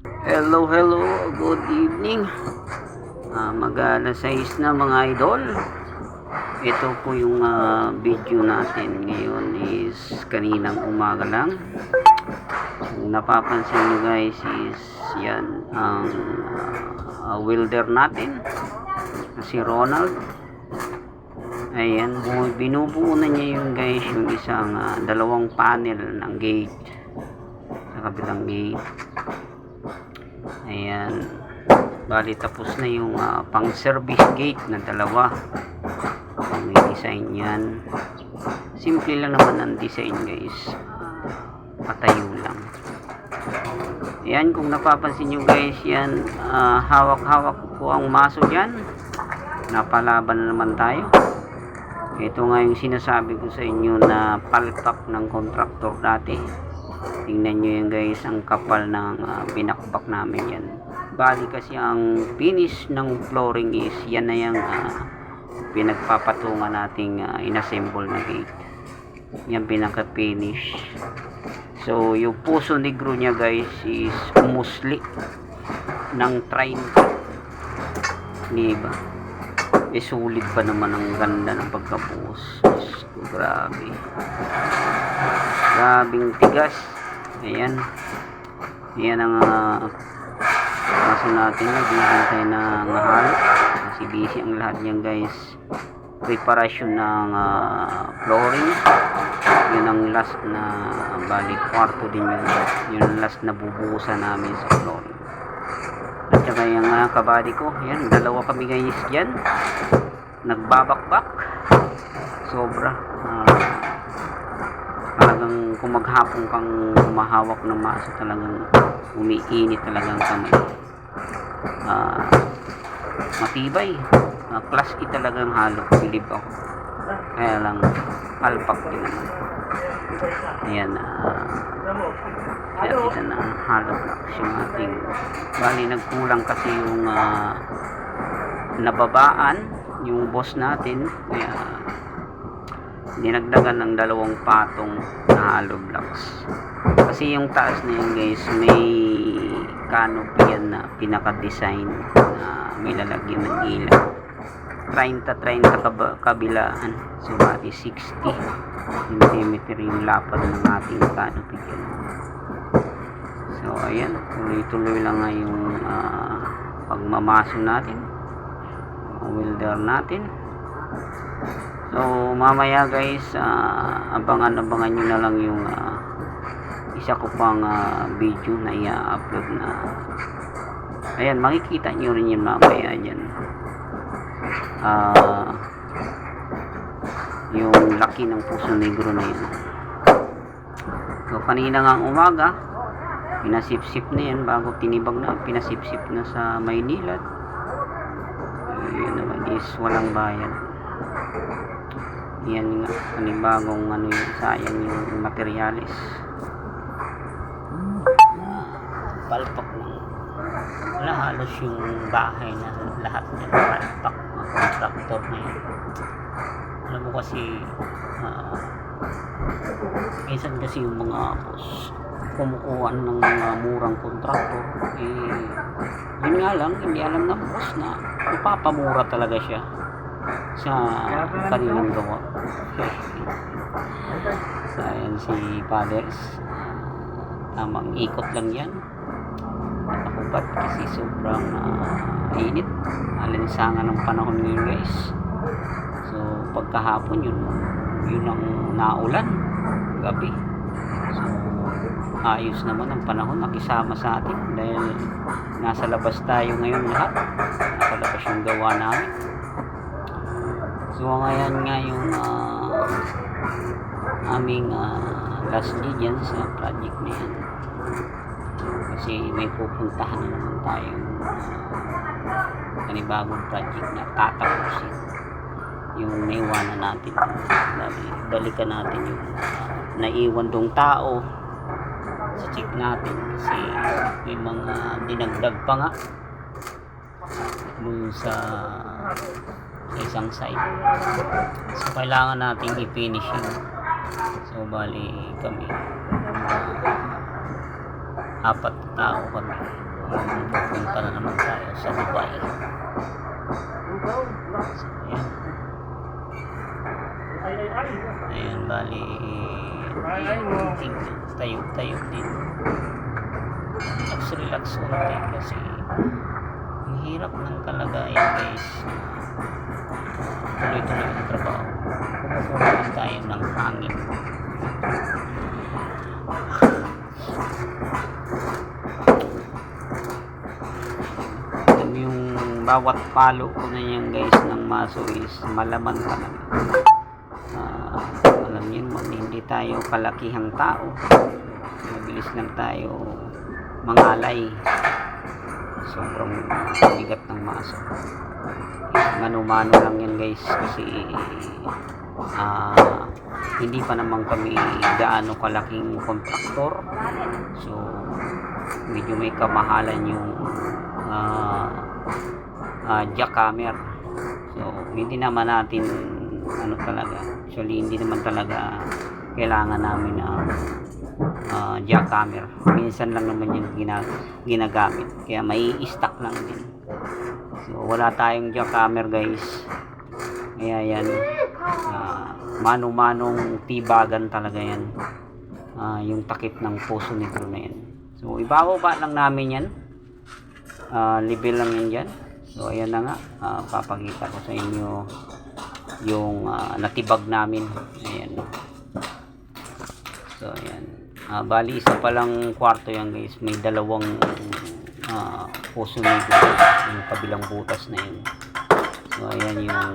Hello, hello. Good evening. Ah, mag alas 6 na mga idol. Ito po yung ah, video natin ngayon is kaninang umaga lang. Kung napapansin nyo guys is yan ang ah, welder natin na si Ronald. Ayan, bu- binubuo na niya yung guys yung isang ah, dalawang panel ng gate sa kabilang gate. Ayan. Bali tapos na yung ah, pang service gate na dalawa. Ang design yan. Simple lang naman ang design guys. Patayo lang. Ayan kung napapansin nyo guys yan. ah, hawak-hawak ko ang maso dyan. Napalaban na naman tayo. Ito nga yung sinasabi ko sa inyo na palpak ng contractor dati. Tingnan nyo yan guys, ang kapal ng ah, binakbak namin yan. Bali kasi ang finish ng flooring is yan na yung ah, pinagpapatungan nating ah, inassemble na gate. Yan pinaka-finish. So, yung puso negro niya guys is umusli ng 30. Diba? Eh, sulit pa naman ang ganda ng pagkabuhos. Grabe. Grabing tigas. Ayan. Ayan ang uh, kaso natin. Nagiging tayo na ngahalo. Kasi busy ang lahat niyan guys. Preparation ng ah, flooring. Yun ang last na bali kwarto din yun. Yun last na bubuhusan namin sa flooring. At saka yung uh, kabady ko. Yan, dalawa kami guys dyan. Nagbabakbak. Sobra. Ah, talagang kung kang humahawak ng maso talagang umiinit talagang kamay. Ah, matibay. Uh, class E talagang halo. Bilib ako. Kaya lang palpak din naman. Ayan ah. Kaya kita na halo blocks yung ating bali nagkulang kasi yung ah, nababaan yung boss natin. Kaya dinagdagan ng dalawang patong na hollow blocks. Kasi yung taas na yun guys may canopy yan na pinaka-design na may lalagyan ng ilaw. 30-30 kab- kabilaan. So bali 60 cm yung lapad ng ating canopy yan so ayan. Tuloy-tuloy lang nga yung ah, pagmamaso natin. Welder natin So, mamaya guys, ah, abangan-abangan nyo na lang yung ah, isa ko pang ah, video na i-upload na ayan, makikita nyo rin yun mamaya dyan. Ah, yung laki ng puso negro na yun. So, kanina nga umaga, pinasip-sip na yan bago tinibag na, pinasip-sip na sa Maynila. Yun naman is walang bayan yan nga panibagong ano yung sayang yung materialis. Palpak lang. Wala halos yung bahay na lahat yan palpak mga contractor na yan alam mo kasi ah, minsan kasi yung mga boss kumukuha ng mga murang kontraktor eh yun nga lang hindi alam ng boss na ipapamura talaga siya sa kanilang gawa. So ayan si Fathers tamang ikot lang yan. Nakakupat kasi sobrang ah, init? Alinsangan ng panahon ngayon guys. So pagkahapon yun yun ang naulan gabi. So ayos naman ang panahon nakisama sa atin dahil nasa labas tayo ngayon lahat. Nasa labas yung gawa namin So ngayon nga yung ah, aming ah, last day dyan sa project na yan. Kasi may pupuntahan na naman tayong ah, panibagong project na tatapusin. Yung naiwanan natin. Bali, balikan natin yung naiwan dong tao sa check natin kasi may mga dinagdag pa nga dun sa sa isang side. So, kailangan nating i-finish yun. So, bali kami. ah, apat tao kami. pupunta na naman tayo sa Dubai. So, ayan. Ayan, bali, tayo-tayo din. Relax-relax konti kasi ang hirap ng kalagayan guys. Bawat palo ko na yan guys ng maso is malaman talaga. Ah, alam niyo naman, hindi tayo kalakihang tao. Mabilis lang tayo mangalay. Sobrang bigat ng maso. Mano-mano lang yan guys kasi ah, hindi pa naman kami gaano kalaking kontraktor. So, medyo may kamahalan yung ah, jackhammer. So, hindi naman natin ano talaga. Actually, hindi naman talaga kailangan namin ng uh, jackhammer. Minsan lang naman yung gina, ginagamit. Kaya may stock lang din. So, wala tayong jackhammer guys. Kaya yan. ah, manong-manong tibagan talaga yan. Ah, yung takip ng puso negro na yan. So, ibababa lang namin yan. Ah, level lang yan dyan. So, ayan na nga. Ah, papakita ko sa inyo yung ah, natibag namin. Ayan. So, ayan. Ah, bali, isa palang kwarto yan guys. May dalawang ah, puso negro. Yung kabilang butas na yun. So, ayan yung ah,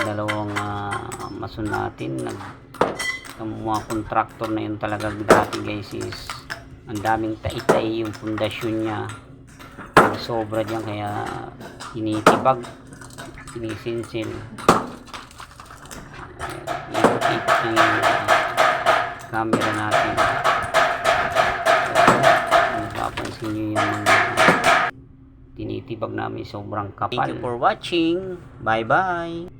dalawang uh, mason natin. Nag, ang mga contractor na yun talaga dati guys is ang daming taitay yung pundasyon niya sobra diyan kaya initibag sinisinsil ikot-ikot na yung uh, camera natin. So, napapansin nyo yung tinitibag namin sobrang kapal. Thank you for watching. Bye bye